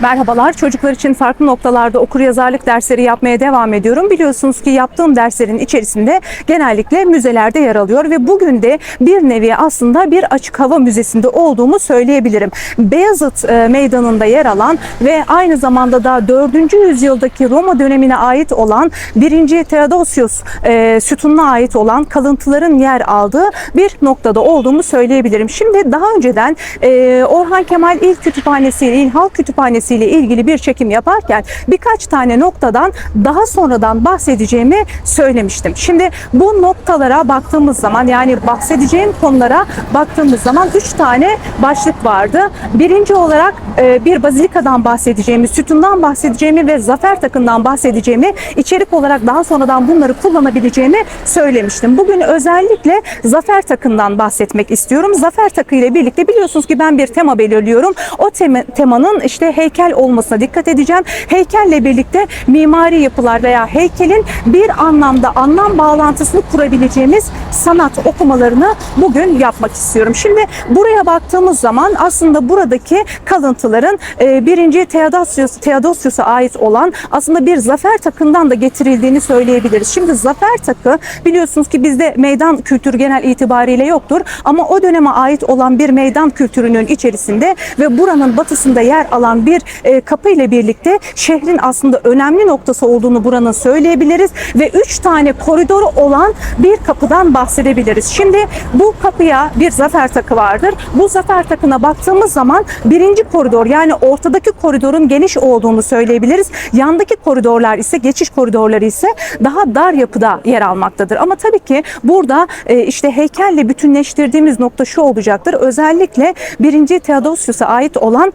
Merhabalar. Çocuklar için farklı noktalarda okur yazarlık dersleri yapmaya devam ediyorum. Biliyorsunuz ki yaptığım derslerin içerisinde genellikle müzelerde yer alıyor ve bugün de bir nevi aslında bir açık hava müzesinde olduğumu söyleyebilirim. Beyazıt e, Meydanı'nda yer alan ve aynı zamanda da 4. yüzyıldaki Roma dönemine ait olan 1. Theodosius e, sütununa ait olan kalıntıların yer aldığı bir noktada olduğumu söyleyebilirim. Şimdi daha önceden e, Orhan Kemal İl Kütüphanesi, İl Halk Kütüphanesi ile ilgili bir çekim yaparken birkaç tane noktadan daha sonradan bahsedeceğimi söylemiştim. Şimdi bu noktalara baktığımız zaman yani bahsedeceğim konulara baktığımız zaman üç tane başlık vardı. Birinci olarak e, bir bazilikadan bahsedeceğimi, sütundan bahsedeceğimi ve zafer takından bahsedeceğimi, içerik olarak daha sonradan bunları kullanabileceğimi söylemiştim. Bugün özellikle zafer takından bahsetmek istiyorum. Zafer takı ile birlikte biliyorsunuz ki ben bir tema belirliyorum. O tema, temanın işte heykel olmasına dikkat edeceğim. Heykelle birlikte mimari yapılar veya heykelin bir anlamda anlam bağlantısını kurabileceğimiz sanat okumalarını bugün yapmak istiyorum. Şimdi buraya baktığımız zaman aslında buradaki kalıntıların e, birinci Theodosius, Theodosius'a ait olan aslında bir zafer takından da getirildiğini söyleyebiliriz. Şimdi zafer takı biliyorsunuz ki bizde meydan kültürü genel itibariyle yoktur ama o döneme ait olan bir meydan kültürünün içerisinde ve buranın batısında yer alan bir e, kapı ile birlikte şehrin aslında önemli noktası olduğunu buranın söyleyebiliriz ve üç tane koridoru olan bir kapıdan bahsedebiliriz. Şimdi bu kapıya bir zafer takı vardır. Bu zafer takına baktığımız zaman birinci koridor yani ortadaki koridorun geniş olduğunu söyleyebiliriz. Yandaki koridorlar ise geçiş koridorları ise daha dar yapıda yer almaktadır. Ama tabii ki burada e, işte heykelle bütünleştirdiğimiz nokta şu olacaktır. Özellikle birinci Theodosius'a ait olan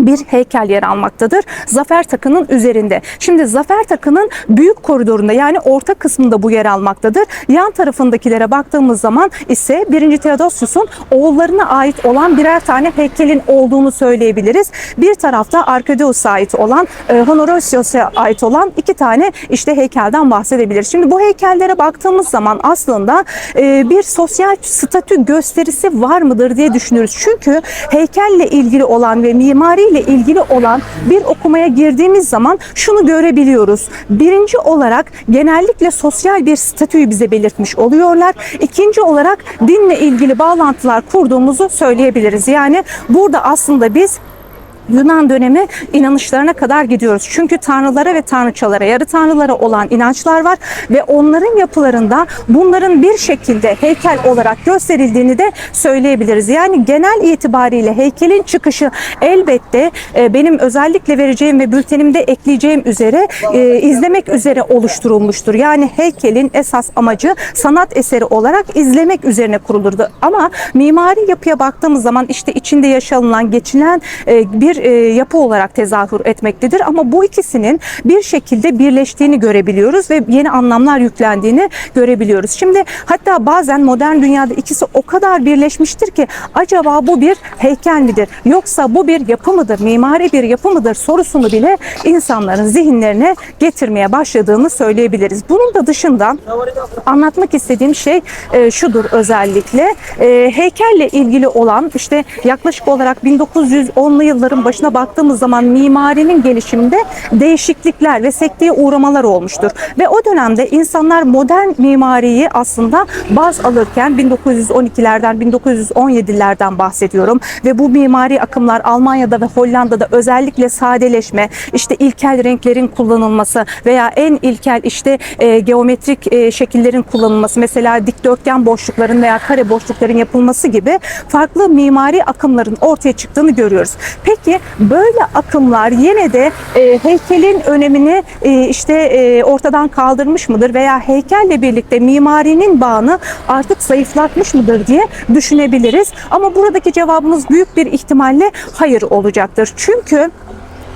bir heykel yer almaktadır. Zafer takının üzerinde. Şimdi zafer takının büyük koridorunda yani orta kısmında bu yer almaktadır. Yan tarafındakilere baktığımız zaman ise 1. Theodosius'un oğullarına ait olan birer tane heykelin olduğunu söyleyebiliriz. Bir tarafta Arkadeus'a ait olan, e, ait olan iki tane işte heykelden bahsedebiliriz. Şimdi bu heykellere baktığımız zaman aslında e, bir sosyal statü gösterisi var mıdır diye düşünürüz. Çünkü heykelle ilgili olan ve mimari ile ilgili olan bir okumaya girdiğimiz zaman şunu görebiliyoruz. Birinci olarak genellikle sosyal bir statüyü bize belirtmiş oluyorlar. İkinci olarak dinle ilgili bağlantılar kurduğumuzu söyleyebiliriz. Yani burada aslında biz Yunan dönemi inanışlarına kadar gidiyoruz. Çünkü tanrılara ve tanrıçalara, yarı tanrılara olan inançlar var ve onların yapılarında bunların bir şekilde heykel olarak gösterildiğini de söyleyebiliriz. Yani genel itibariyle heykelin çıkışı elbette e, benim özellikle vereceğim ve bültenimde ekleyeceğim üzere e, izlemek üzere oluşturulmuştur. Yani heykelin esas amacı sanat eseri olarak izlemek üzerine kurulurdu. Ama mimari yapıya baktığımız zaman işte içinde yaşanılan, geçilen e, bir e, yapı olarak tezahür etmektedir. Ama bu ikisinin bir şekilde birleştiğini görebiliyoruz ve yeni anlamlar yüklendiğini görebiliyoruz. Şimdi hatta bazen modern dünyada ikisi o kadar birleşmiştir ki acaba bu bir heykel midir? Yoksa bu bir yapı mıdır? Mimari bir yapı mıdır? Sorusunu bile insanların zihinlerine getirmeye başladığını söyleyebiliriz. Bunun da dışında anlatmak istediğim şey e, şudur özellikle. E, heykelle ilgili olan işte yaklaşık olarak 1910'lu yılların başına baktığımız zaman mimarinin gelişiminde değişiklikler ve sekteye uğramalar olmuştur. Ve o dönemde insanlar modern mimariyi aslında baz alırken 1912'lerden 1917'lerden bahsediyorum ve bu mimari akımlar Almanya'da ve Hollanda'da özellikle sadeleşme, işte ilkel renklerin kullanılması veya en ilkel işte e, geometrik e, şekillerin kullanılması mesela dikdörtgen boşlukların veya kare boşlukların yapılması gibi farklı mimari akımların ortaya çıktığını görüyoruz. Peki böyle akımlar yine de e, heykelin önemini e, işte e, ortadan kaldırmış mıdır veya heykelle birlikte mimarinin bağını artık zayıflatmış mıdır diye düşünebiliriz. Ama buradaki cevabımız büyük bir ihtimalle hayır olacaktır. Çünkü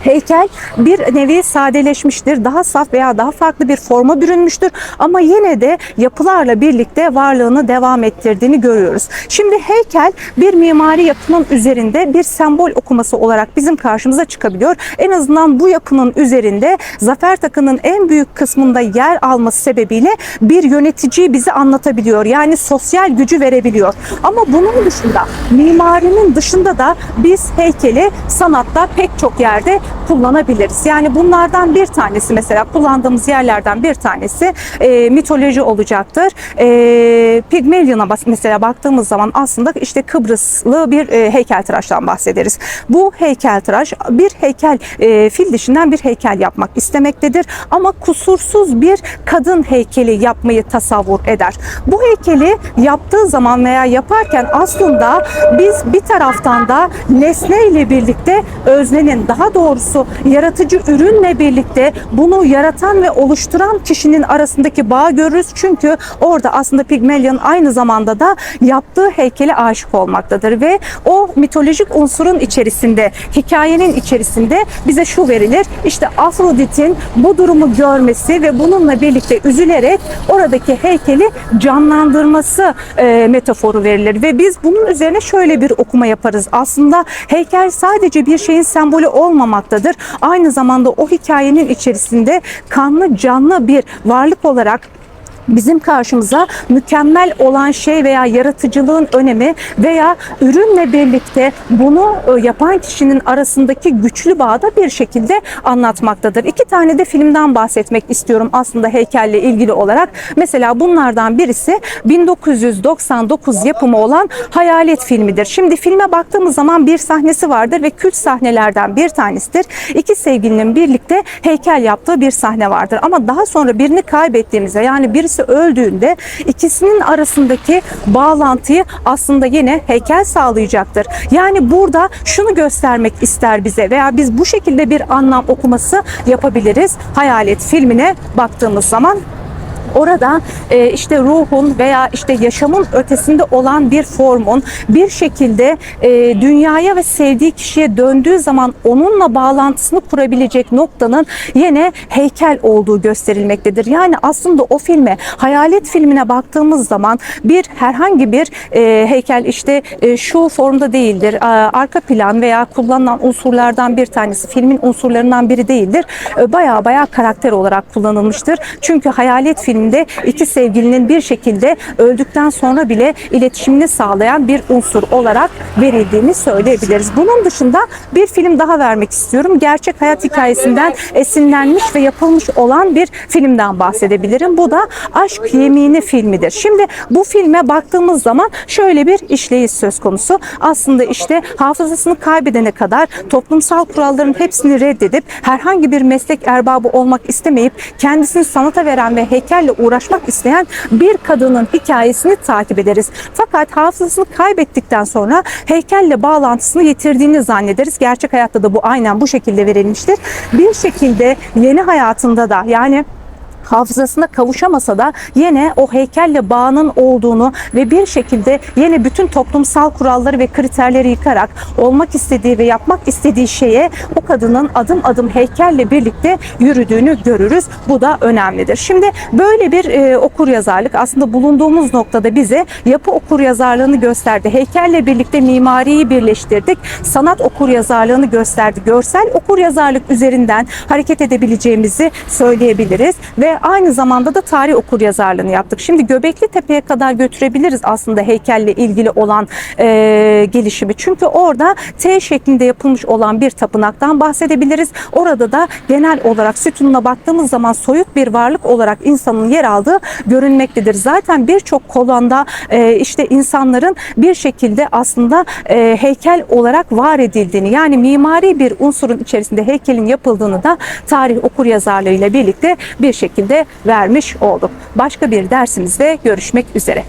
Heykel bir nevi sadeleşmiştir. Daha saf veya daha farklı bir forma bürünmüştür. Ama yine de yapılarla birlikte varlığını devam ettirdiğini görüyoruz. Şimdi heykel bir mimari yapının üzerinde bir sembol okuması olarak bizim karşımıza çıkabiliyor. En azından bu yapının üzerinde zafer takının en büyük kısmında yer alması sebebiyle bir yöneticiyi bize anlatabiliyor. Yani sosyal gücü verebiliyor. Ama bunun dışında mimarinin dışında da biz heykeli sanatta pek çok yerde kullanabiliriz. Yani bunlardan bir tanesi mesela kullandığımız yerlerden bir tanesi e, mitoloji olacaktır. E, Pygmalion'a bas- mesela baktığımız zaman aslında işte Kıbrıslı bir e, heykeltıraştan bahsederiz. Bu heykeltıraş bir heykel e, fil dişinden bir heykel yapmak istemektedir ama kusursuz bir kadın heykeli yapmayı tasavvur eder. Bu heykeli yaptığı zaman veya yaparken aslında biz bir taraftan da nesne ile birlikte öznenin daha doğrusu yaratıcı ürünle birlikte bunu yaratan ve oluşturan kişinin arasındaki bağı görürüz. Çünkü orada aslında Pygmalion aynı zamanda da yaptığı heykele aşık olmaktadır ve o mitolojik unsurun içerisinde, hikayenin içerisinde bize şu verilir. İşte Afrodit'in bu durumu görmesi ve bununla birlikte üzülerek oradaki heykeli canlandırması e, metaforu verilir ve biz bunun üzerine şöyle bir okuma yaparız. Aslında heykel sadece bir şeyin sembolü olmamaktadır. Aynı zamanda o hikayenin içerisinde kanlı canlı bir varlık olarak bizim karşımıza mükemmel olan şey veya yaratıcılığın önemi veya ürünle birlikte bunu e, yapan kişinin arasındaki güçlü bağı da bir şekilde anlatmaktadır. İki tane de filmden bahsetmek istiyorum aslında heykelle ilgili olarak. Mesela bunlardan birisi 1999 yapımı olan Hayalet filmidir. Şimdi filme baktığımız zaman bir sahnesi vardır ve kült sahnelerden bir tanesidir. İki sevgilinin birlikte heykel yaptığı bir sahne vardır. Ama daha sonra birini kaybettiğimizde yani birisi öldüğünde ikisinin arasındaki bağlantıyı aslında yine heykel sağlayacaktır. Yani burada şunu göstermek ister bize veya biz bu şekilde bir anlam okuması yapabiliriz. Hayalet filmine baktığımız zaman Orada e, işte ruhun veya işte yaşamın ötesinde olan bir formun bir şekilde e, dünyaya ve sevdiği kişiye döndüğü zaman onunla bağlantısını kurabilecek noktanın yine heykel olduğu gösterilmektedir. Yani aslında o filme, hayalet filmine baktığımız zaman bir herhangi bir e, heykel işte e, şu formda değildir. E, arka plan veya kullanılan unsurlardan bir tanesi, filmin unsurlarından biri değildir. E, baya baya karakter olarak kullanılmıştır. Çünkü hayalet filminde iki sevgilinin bir şekilde öldükten sonra bile iletişimini sağlayan bir unsur olarak verildiğini söyleyebiliriz. Bunun dışında bir film daha vermek istiyorum. Gerçek hayat hikayesinden esinlenmiş ve yapılmış olan bir filmden bahsedebilirim. Bu da Aşk Yemini filmidir. Şimdi bu filme baktığımız zaman şöyle bir işleyiş söz konusu. Aslında işte hafızasını kaybedene kadar toplumsal kuralların hepsini reddedip herhangi bir meslek erbabı olmak istemeyip kendisini sanata veren ve heykelle uğraşmak isteyen bir kadının hikayesini takip ederiz. Fakat hafızasını kaybettikten sonra heykelle bağlantısını yitirdiğini zannederiz. Gerçek hayatta da bu aynen bu şekilde verilmiştir. Bir şekilde yeni hayatında da yani hafızasına kavuşamasa da yine o heykelle bağının olduğunu ve bir şekilde yine bütün toplumsal kuralları ve kriterleri yıkarak olmak istediği ve yapmak istediği şeye o kadının adım adım heykelle birlikte yürüdüğünü görürüz. Bu da önemlidir. Şimdi böyle bir e, okur yazarlık aslında bulunduğumuz noktada bize yapı okur yazarlığını gösterdi. Heykelle birlikte mimariyi birleştirdik. Sanat okur yazarlığını gösterdi. Görsel okur yazarlık üzerinden hareket edebileceğimizi söyleyebiliriz ve aynı zamanda da tarih okur yazarlığını yaptık. Şimdi Göbekli Tepe'ye kadar götürebiliriz aslında heykelle ilgili olan e, gelişimi. Çünkü orada T şeklinde yapılmış olan bir tapınaktan bahsedebiliriz. Orada da genel olarak sütununa baktığımız zaman soyut bir varlık olarak insanın yer aldığı görünmektedir. Zaten birçok kolonda e, işte insanların bir şekilde aslında e, heykel olarak var edildiğini yani mimari bir unsurun içerisinde heykelin yapıldığını da tarih okur yazarlığıyla birlikte bir şekilde vermiş olduk. Başka bir dersimizde görüşmek üzere.